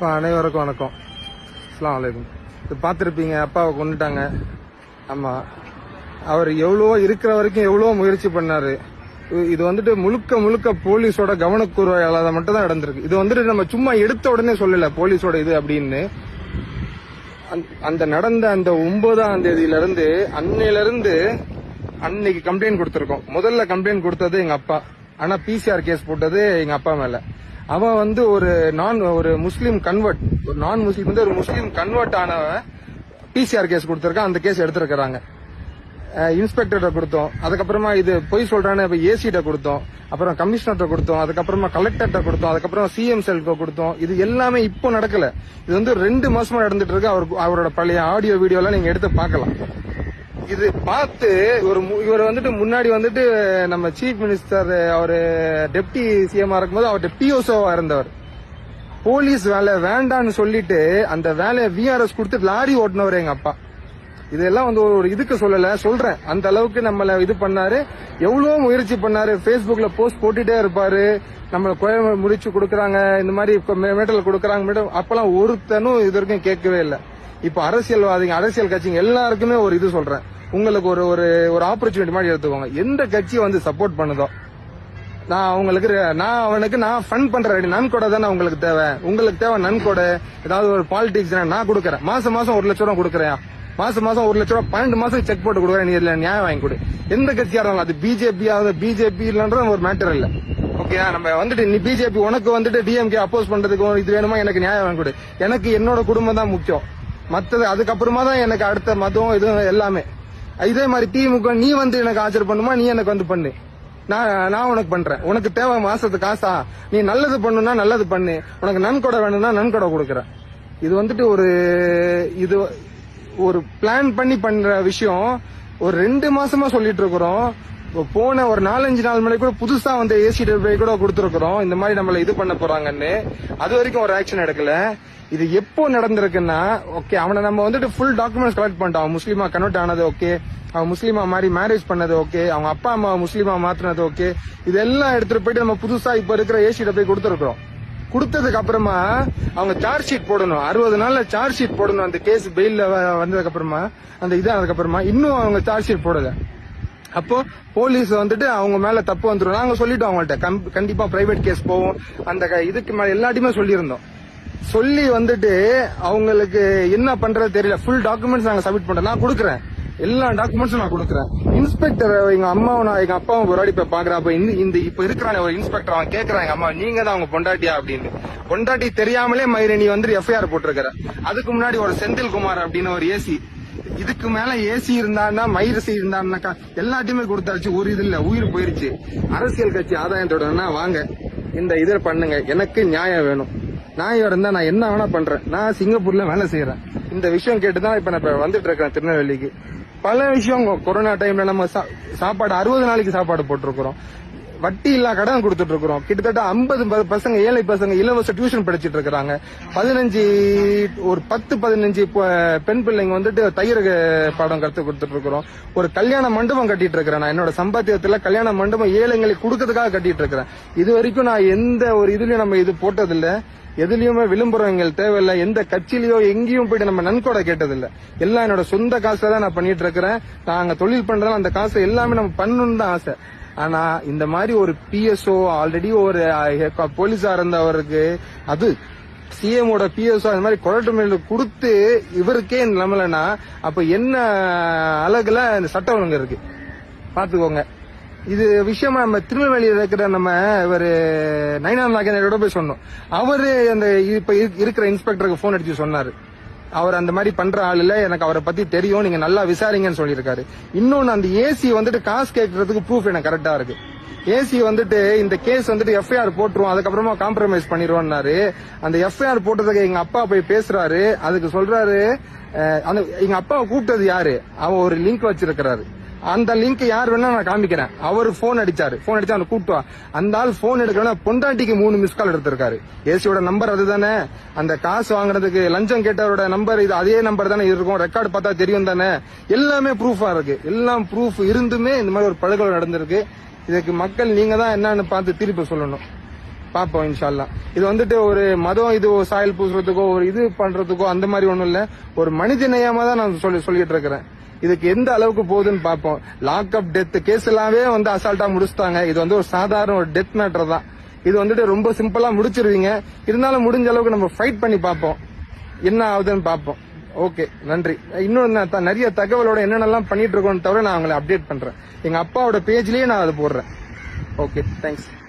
இப்போ அனைவருக்கும் வணக்கம். அஸ்லாம் வலைக்கும் இது பார்த்துருப்பீங்க அப்பாவை கொண்டுட்டாங்க ஆமாம் அவர் எவ்வளோ இருக்கிற வரைக்கும் எவ்வளோ முயற்சி பண்ணாரு. இது- இது வந்துட்டு முழுக்க முழுக்க போலீஸோட கவனக்குறையால மட்டும் தான் நடந்திருக்கு. இது வந்துட்டு நம்ம சும்மா எடுத்த உடனே சொல்லல போலீஸோட இது அப்படின்னு. அந்த- அந்த நடந்த அந்த ஒன்பதாம் தேதியில இருந்து அன்னைக்கு கம்ப்ளைண்ட் கொடுத்துருக்கோம். முதல்ல கம்ப்ளைண்ட் கொடுத்தது எங்க அப்பா. ஆனா பிசிஆர் கேஸ் போட்டது எங்க அப்பா மேல. அவன் வந்து ஒரு நான் ஒரு முஸ்லீம் கன்வெர்ட் ஒரு நான் முஸ்லீம் வந்து ஒரு முஸ்லீம் கன்வெர்ட் ஆனவன் பிசிஆர் கேஸ் கொடுத்துருக்கான். அந்த கேஸ் எடுத்திருக்கிறாங்க. இன்ஸ்பெக்டர்கிட்ட கொடுத்தோம். அதுக்கப்புறமா இது பொய் சொல்றான்னு இப்போ ஏசிட்ட கொடுத்தோம். அப்புறம் கமிஷனர்கிட்ட கொடுத்தோம். அதுக்கப்புறமா கலெக்டர்கிட்ட கொடுத்தோம். அதுக்கப்புறம் சிஎம் செல்க்கு கொடுத்தோம். இது எல்லாமே இப்போ நடக்கல. இது வந்து ரெண்டு மாசமா நடந்துட்டு இருக்கு. அவர் அவரோட பழைய ஆடியோ வீடியோ எல்லாம் நீங்க எடுத்து பார்க்கலாம். இது பார்த்து ஒரு மு- இவர் வந்துட்டு முன்னாடி வந்துட்டு நம்ம சீஃப் மினிஸ்டர் அவரு டெப்டி சிஎம் இருக்கும்போது அவர்கிட்ட பிஓசோவா இருந்தவர். போலீஸ் வேலை வேண்டான்னு சொல்லிட்டு அந்த வேலையை விஆர்எஸ் கொடுத்து லாரி ஓட்டினவர் எங்க அப்பா. இதெல்லாம் வந்து ஒரு இதுக்கு சொல்லல சொல்றேன். அந்த அளவுக்கு நம்மள இது பண்ணாரு. எவ்வளவு முயற்சி பண்ணாரு. பேஸ்புக்ல போஸ்ட் போட்டுட்டே இருப்பாரு. நம்மள குழந்தை முடிச்சு கொடுக்கறாங்க. இந்த மாதிரி மெடல் கொடுக்கறாங்க. மேடம் அப்பெல்லாம் ஒருத்தனும் இது வரைக்கும் கேட்கவே இல்லை. இப்ப அரசியல்வாதிங்க அரசியல் கட்சிங்க எல்லாருக்குமே ஒரு இது சொல்றேன். உங்களுக்கு ஒரு ஒரு ஒரு ஆப்பர்ச்சுனிட்டி மாதிரி எடுத்துக்கோங்க. எந்த கட்சி வந்து சப்போர்ட் பண்ணுதோ. நான் அவங்களுக்கு நான் அவனுக்கு நான் ஃபன் பண்ற ரெடி நன்கொடை தானே உங்களுக்கு தேவை. உங்களுக்கு தேவை நன்கொடை. ஏதாவது ஒரு பாலிடிக்ஸ் நான் கொடுக்கறேன். மாசம் மாசம் ஒரு லட்ச ரூபா கொடுக்குறேன். மாசம் மாசம் ஒரு லட்ச ரூபா பன்னெண்டு மாசம் செக் போட்டு கொடுக்குறேன். நீ இதுல நியாயம் வாங்கி கொடு. எந்த கட்சியா இருந்தாலும் அது பிஜேபி ஆகுது பிஜேபி இல்லைன்றது ஒரு மேட்டர் இல்ல. ஓகே நம்ம வந்துட்டு நீ பிஜேபி உனக்கு வந்துட்டு டிஎம்கே அப்போஸ் பண்றதுக்கு இது வேணுமா? எனக்கு நியாயம் வாங்கி கொடு. எனக்கு என்னோட குடும்பம் தான் முக்கியம். மற்றது அதுக்கப்புறமா தான் எனக்கு அடுத்த மதம் இது எல்லாமே. இதே மாதிரி திமுக நீ வந்து எனக்கு ஆச்சர் பண்ணுமா நீ எனக்கு வந்து பண்ணு. நான் நான் உனக்கு பண்றேன். உனக்கு தேவை மாசத்து காசா நீ நல்லது பண்ணுனா நல்லது பண்ணு. உனக்கு நன்கொடை வேணும்னா நன்கொடை கொடுக்குறேன் இது வந்துட்டு ஒரு இது ஒரு பிளான் பண்ணி பண்ற விஷயம் ஒரு ரெண்டு மாசமா சொல்லிட்டு இருக்கிறோம். போன ஒரு நாலஞ்சு நாள் முன்னாடி கூட புதுசா வந்து ஏசி போய் கூட கொடுத்துருக்குறோம். இந்த மாதிரி நம்மள இது பண்ண போறாங்கன்னு. அது வரைக்கும் ஒரு ஆக்ஷன் எடுக்கல. இது எப்போ நடந்திருக்குன்னா ஓகே அவனை நம்ம வந்துட்டு ஃபுல் டாக்குமெண்ட்ஸ் கலெக்ட் பண்ணிட்டோம். அவன் முஸ்லீமா கன்வெர்ட் ஆனது ஓகே அவன் முஸ்லீமா மாதிரி மேரேஜ் பண்ணது ஓகே அவங்க அப்பா அம்மா முஸ்லீமா மாத்தினது ஓகே இதெல்லாம் எடுத்துட்டு போயிட்டு நம்ம புதுசா இப்ப இருக்கிற ஏசிட்ட போய் கொடுத்துருக்கோம் கொடுத்ததுக்கு அப்புறமா அவங்க சார்ஜ் ஷீட் போடணும். அறுபது நாள்ல சார்ஜ் ஷீட் போடணும். அந்த கேஸ் பெயில்ல வந்ததுக்கு அப்புறமா அந்த இதானதுக்கு அப்புறமா இன்னும் அவங்க சார்ஜ் ஷீட் போடல. அப்போ போலீஸ் வந்துட்டு அவங்க மேல தப்பு வந்துடும் நாங்க சொல்லிட்டோம் அவங்கள்ட்ட. கம்- கண்டிப்பா பிரைவேட் கேஸ் போவோம். அந்த க- இதுக்கு மேல எல்லாத்தையுமே சொல்லியிருந்தோம். சொல்லி வந்துட்டு அவங்களுக்கு என்ன பண்றது தெரியல. ஃபுல் டாக்குமெண்ட்ஸ் நாங்க சப்மிட் பண்றோம். நான் கொடுக்குறேன். எல்லா டாக்குமெண்ட்ஸும் நான் கொடுக்குறேன். இன்ஸ்பெக்டர் எங்க அம்மாவும் நான் எங்க அப்பாவும் ஒரு வாட்டி போய் பாக்குறேன் இந்த- இந்த இப்ப இருக்கிறான ஒரு இன்ஸ்பெக்டர் அவன் கேக்குறான் எங்க அம்மா நீங்க தான் அவங்க பொண்டாட்டியா? அப்படின்னு. பொண்டாட்டி தெரியாமலே மயிரை நீ வந்து எஃப்ஐஆர் போட்டிருக்கிற. அதுக்கு முன்னாடி ஒரு செந்தில் குமார் அப்படின்னு ஒரு ஏசி இதுக்கு மேல ஏசி இருந்தான்னா மயிரசி இருந்தான்னாக்கா எல்லாத்தையுமே கொடுத்தாச்சு ஒரு இது இல்ல உயிர் போயிருச்சு. அரசியல் கட்சி ஆதாயத்தோடனா வாங்க இந்த இதை பண்ணுங்க. எனக்கு நியாயம் வேணும். நியாயம் இருந்தா நான் என்ன வேணா பண்றேன். நான் சிங்கப்பூர்ல வேலை செய்யறேன் இந்த விஷயம் கேட்டுதான் இப்ப நான் வந்துட்டு இருக்கேன் திருநெல்வேலிக்கு. பல விஷயம் கொரோனா டைம்ல நம்ம சா- சாப்பாடு அறுபது நாளைக்கு சாப்பாடு போட்டிருக்கிறோம். வட்டி இல்லா கடன் கொடுத்துட்டு இருக்கிறோம் கிட்டத்தட்ட ஐம்பது பசங்க ஏழை பசங்க இலவச டியூஷன் படிச்சுட்டு இருக்கிறாங்க பதினஞ்சு ஒரு பத்து பதினஞ்சு பெண் பிள்ளைங்க வந்துட்டு தையர் பாடம் கற்று கொடுத்துட்டு இருக்கிறோம் ஒரு கல்யாண மண்டபம் கட்டிட்டு இருக்கிறேன் நான். என்னோட சம்பாத்தியத்துல கல்யாண மண்டபம் ஏழைங்களுக்கு கொடுக்கறதுக்காக கட்டிட்டு இருக்கிறேன் இது வரைக்கும் நான் எந்த ஒரு இதுலயும் நம்ம இது போட்டதில்லை. எதுலயுமே விளம்பரங்கள் தேவையில்லை. எந்த கட்சியிலயோ எங்கேயும் போயிட்டு நம்ம நன்கொடை கேட்டதில்ல. எல்லாம் என்னோட சொந்த காசுல தான் நான் பண்ணிட்டு இருக்கிறேன் நாங்க தொழில் பண்றதால அந்த காசை எல்லாமே நம்ம பண்ணணும்னு தான் ஆசை. ஆனா இந்த மாதிரி ஒரு பிஎஸ்ஓ ஆல்ரெடி ஒரு போலீஸா இருந்தவருக்கு அது சிஎமோட பிஎஸ்ஓ அந்த மாதிரி குழந்தை கொடுத்து இவருக்கே நம்மளனா அப்ப என்ன அழகுல இந்த சட்ட ஒழுங்கு இருக்கு? பாத்துக்கோங்க. இது விஷயமா நம்ம திருநெல்வேலியில் இருக்கிற நம்ம இவர் நயனா நாகேந்திரோட போய் சொன்னோம். அவரு அந்த இப்ப இருக்கிற இன்ஸ்பெக்டருக்கு போன் அடிச்சு சொன்னாரு. அவர் அந்த மாதிரி பண்ற ஆள் இல்ல. எனக்கு அவரை பத்தி தெரியும். நீங்க நல்லா விசாரிங்கன்னு சொல்லியிருக்காரு. இன்னொன்னு அந்த ஏசி வந்துட்டு காசு கேட்கறதுக்கு ப்ரூஃப் எனக்கு கரெக்டா இருக்கு. ஏசி வந்துட்டு இந்த கேஸ் வந்துட்டு எஃப்ஐஆர் போட்டுருவோம். அதுக்கப்புறமா காம்ப்ரமைஸ் பண்ணிடுவோம்னாரு அந்த எஃப்ஐஆர் போட்டதுக்கு எங்க அப்பா போய் பேசுறாரு. அதுக்கு சொல்றாரு அந்த எங்க அப்பாவை கூப்பிட்டது யாரு? அவன் ஒரு லிங்க் வச்சிருக்கிறாரு. அந்த லிங்க் யார் வேணா நான் காமிக்கிறேன். அவர் போன் அடிச்சாரு. போன் அடிச்சு அவனை கூப்பிட்டு அந்த ஆள் போன் எடுக்கணும் பொண்டாட்டிக்கு மூணு மிஸ் கால் எடுத்திருக்காரு. ஏசியோட நம்பர் அதுதானே. அந்த காசு வாங்குறதுக்கு லஞ்சம் கேட்டவரோட நம்பர் இது அதே நம்பர் தானே இருக்கும். ரெக்கார்டு பார்த்தா தெரியும் தானே. எல்லாமே ப்ரூஃபா இருக்கு. எல்லாம் ப்ரூஃப் இருந்துமே இந்த மாதிரி ஒரு படுகொலை நடந்திருக்கு. இதுக்கு மக்கள் நீங்க தான் என்னன்னு பார்த்து திருப்பி சொல்லணும். பார்ப்போம் இன்ஷால்லா. இது வந்துட்டு ஒரு மதம் இது சாயல் பூசுறதுக்கோ ஒரு இது பண்றதுக்கோ அந்த மாதிரி ஒண்ணும் இல்ல. ஒரு மனித நேயமா தான் நான் சொல்லி சொல்லிட்டு இருக்கிறேன். இதுக்கு எந்த அளவுக்கு போகுதுன்னு பார்ப்போம். லாக் அப் டெத் கேஸ் எல்லாமே வந்து அசால்ட்டா முடிச்சுட்டாங்க. இது வந்து ஒரு சாதாரண ஒரு டெத் மேட்டர் தான். இது வந்துட்டு ரொம்ப சிம்பிளா முடிச்சிருவீங்க. இருந்தாலும் முடிஞ்ச அளவுக்கு நம்ம ஃபைட் பண்ணி பார்ப்போம். என்ன ஆகுதுன்னு பார்ப்போம். ஓகே நன்றி. இன்னொன்னு நான் த- நிறைய தகவலோட என்னென்னலாம் பண்ணிட்டு இருக்கோம்னு தவிர நான் உங்களை அப்டேட் பண்றேன். எங்க அப்பாவோட பேஜ்லயே நான் அதை போடுறேன். Okay thanks